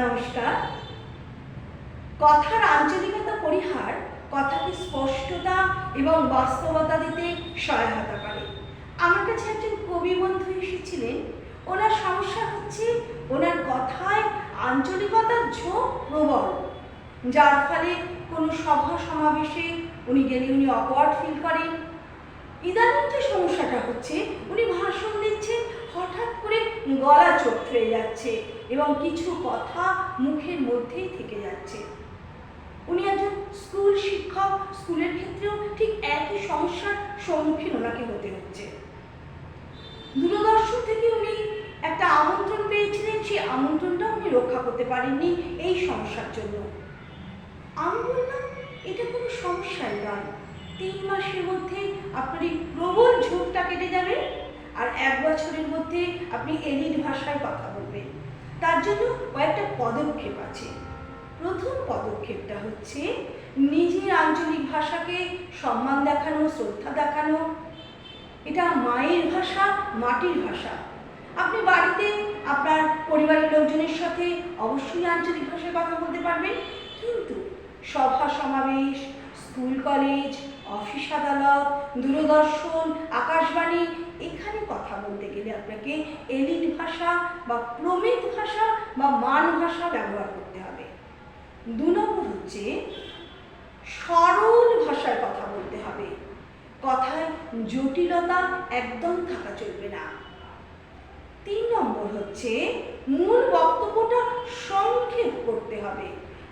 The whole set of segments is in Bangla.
নমস্কার। কথার আঞ্চলিকতা পরিহার কথাকে স্পষ্টতা এবং বাস্তবতা দিতে সহায়তা করে। আমার কাছে একজন কবি বন্ধু এসেছিলেন। ওনার সমস্যা হচ্ছে ওনার কথায় আঞ্চলিকতার ঝোঁক প্রবল। যার ফলে কোনো সভা সমাবেশে উনি গেলে উনি অকওয়ার্ড ফিল করেন। ইদানিং যে সমস্যাটা হচ্ছে, উনি ভাষণ করে গলা চোখ হয়ে যাচ্ছে এবং কিছু কথা মুখের মধ্যেই থেকে যাচ্ছে। উনি একজন স্কুল শিক্ষক, স্কুলের ক্ষেত্রেও ঠিক একই সমস্যার সম্মুখীন ওনাকে হতে হচ্ছে। দূরদর্শন থেকে উনি একটা আমন্ত্রণ পেয়েছিলেন, সেই আমন্ত্রণটা উনি রক্ষা করতে পারেননি এই সমস্যার জন্য। আমি বললাম, এটা কোনো সমস্যাই নয়। তিন মাসের মধ্যে আপনার এই প্রবল ঝোঁকটা কেটে যাবে। আর এক বছরের মধ্যে আপনি এলিট ভাষায় কথা বলবেন। তার জন্য কয়েকটা পদক্ষেপ আছে। প্রথম পদক্ষেপটা হচ্ছে নিজের আঞ্চলিক ভাষাকে সম্মান দেখানো, শ্রদ্ধা দেখানো। এটা মায়ের ভাষা, মাটির ভাষা। আপনি বাড়িতে আপনার পরিবারের লোকজনের সাথে অবশ্যই আঞ্চলিক ভাষায় কথা বলতে পারবেন, কিন্তু সভা সমাবেশ, স্কুল কলেজ, অফিস আদালত, দূরদর্শন, আকাশবাণী এখানে কথা বলতে গেলে আপনাকে এলিট ভাষা বা প্রমিত ভাষা বা মান ভাষা ব্যবহার করতে হবে। দু নম্বর হচ্ছে সরল ভাষায় কথা বলতে হবে। কথায় জটিলতা একদম থাকা চলবে না। তিন নম্বর হচ্ছে মূল বক্তব্যটা সংক্ষেপ করতে হবে।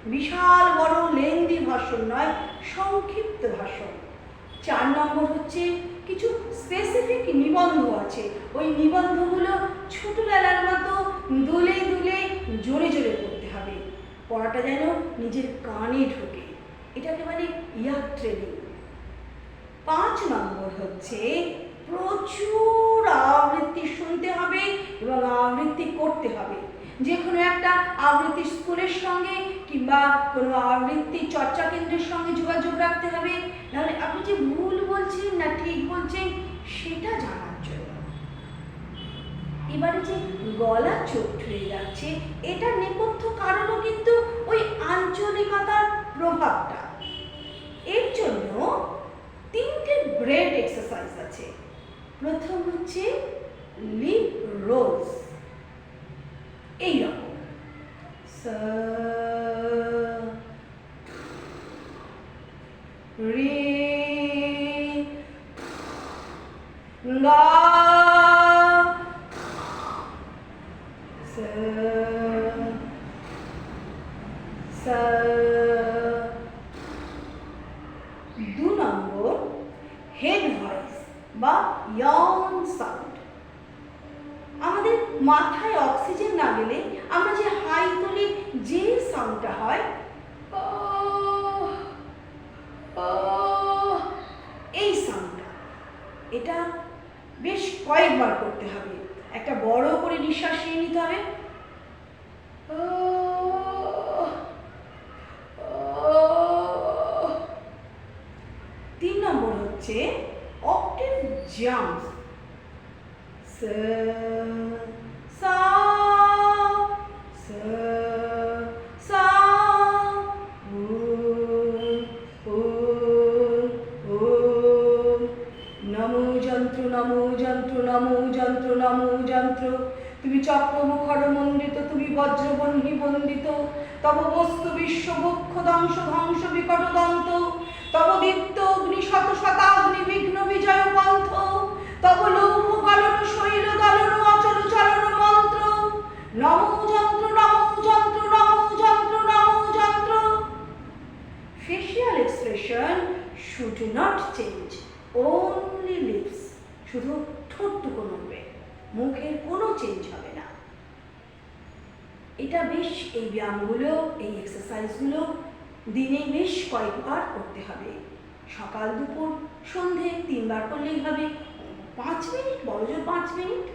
বিশাল বড় লেন্দি ভাষণ নয়, সংক্ষিপ্ত ভাষণ। চার নম্বর হচ্ছে কিছু স্পেসিফিক নিবন্ধ আছে। ওই নিবন্ধগুলো ছোটবেলার মতো দুলে দুলে জোরে জোরে পড়তে হবে। পড়াটা যেন নিজের কানে ঢোকে। এটাকে মানে ইয়ার ট্রেনিং। পাঁচ নম্বর হচ্ছে প্রচুর আবৃত্তি শুনতে হবে এবং আবৃত্তি করতে হবে। যে কোনো একটা আবৃত্তি স্কুলের সঙ্গে কিংবা কোনো আবৃত্তি চর্চা কেন্দ্রের সঙ্গে যোগাযোগ রাখতে হবে। নাহলে আপনি যে ভুল বলছেন না ঠিক বলছেন, সেটা জানার জন্য। এবারে যে গলা চোখ ঠুয়ে যাচ্ছে, এটার নেপথ্য কারণও কিন্তু ওই আঞ্চলিকতার প্রভাবটা এর জন্য তিনটে ব্রেড এক্সারসাইজ আছে প্রথম হচ্ছে লিপ রোজ এই রকম রে গা সা সা দু নম্বর হেড ভয়েস বা ইয়ন সাউন্ড আমাদের মাথায় অক্সিজেন না গেলে আমরা যে হাই তুলি যে সাউন্ডটা হয় এই সাউন্ডটা এটা বেশ কয়েকবার করতে হবে। একটা বড় করে নিঃশ্বাস নিয়ে নিতে হবে। তিন নম্বর হচ্ছে অক্টেভ জাম্প তুমি চক্রমুখর মণ্ডিত তুমি বজ্রবহ্নি বন্দিত তব বস্তু বিশ্ব বক্ষ দংশ ধ্বংস বিকট দন্ত তব দীপ্ত অগ্নি শত শতাগ্নি বিঘ্ন বিজয় পন্থ, তব লৌহ গলন শৈল দলন অচল চলন মন্ত্র, নম যন্ত্র নম যন্ত্র নম যন্ত্র নম যন্ত্র। Facial expression should not change only lips শুধু ঠোঁটটুকু নড়বে। মুখের কোনো চেঞ্জ হবে না। এটা বেশ এই ব্যায়ামগুলো, এই এক্সারসাইজগুলো দিনে বেশ কয়েকবার করতে হবে। সকাল, দুপুর, সন্ধে তিনবার করলেই হবে। পাঁচ মিনিট বড়জোর পাঁচ মিনিট।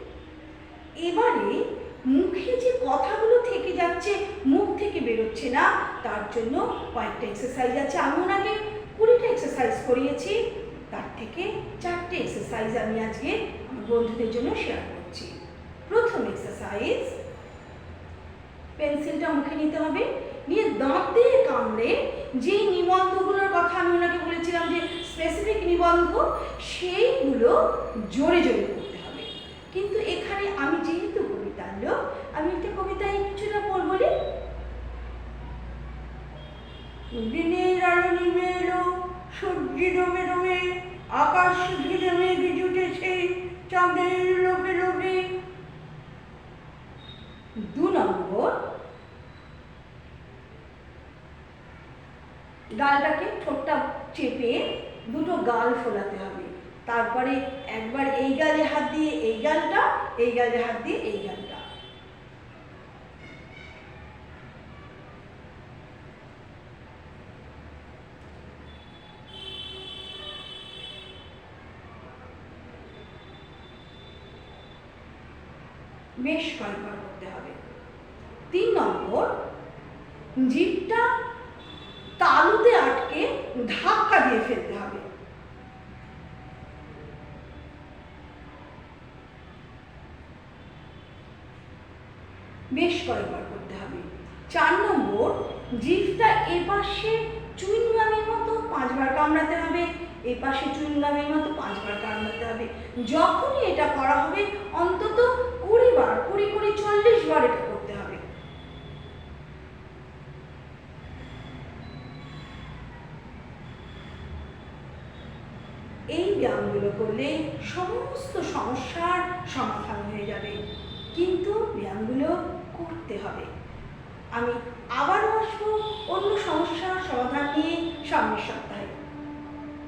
এবারে মুখে যে কথাগুলো থেকে যাচ্ছে, মুখ থেকে বেরোচ্ছে না, তার জন্য কয়েকটা এক্সারসাইজ আছে। আমি ওনাকে কুড়িটা এক্সারসাইজ করিয়েছি। তার থেকে চারটে এক্সারসাইজ আমি আজকে আমার বন্ধুদের জন্য শেয়ার এক্সারসাইজ পেন্সিলটা মুখে নিতে হবে। নিয়ে দাঁত দিয়ে কামড়ে যেই নিবন্ধগুলোর কথা আমি ওনাকে বলেছিলাম যে স্পেসিফিক নিবন্ধ, সেইগুলো জোরে জোরে পড়তে হবে। কিন্তু এখানে আমি যেহেতু কবিতার লোক, আমি একটা কবিতায় কিছুটা পড় বলি? দিনের আলো নেমে এলো সূর্যি রমে রমে আকাশ ঘিরে মেঘ জুটেছে, চাঁদের লোভে লোভে দু নম্বর গালটাকে ঠোঁটটা চেপে দুটো গাল ফোলাতে হবে। তারপরে একবার এই গালে হাত দিয়ে এই গালটা, এই গালে হাত দিয়ে এই গালটা। বেশ কয়েকবার করতে হবে। তিন নম্বর, জিভটা ধাক্কা দিয়ে ফেলতে হবে। বেশ কয়েকবার করতে হবে। চার নম্বর, জিভটা এপাশে চুইংগামের মতো পাঁচবার কামড়াতে হবে। এপাশে চুইংগামের মতো পাঁচবার কামড়াতে হবে। যখনই এটা করা হবে, অন্তত কুড়ি বার কুড়ি কুড়ি চল্লিশ বার এটা করতে হবে এই ব্যায়ামগুলো করলে সমস্ত সমস্যার সমাধান হয়ে যাবে। কিন্তু ব্যায়ামগুলো করতে হবে। আমি আবারও আসব অন্য সমস্যার সমাধান নিয়ে সামনের সপ্তাহে।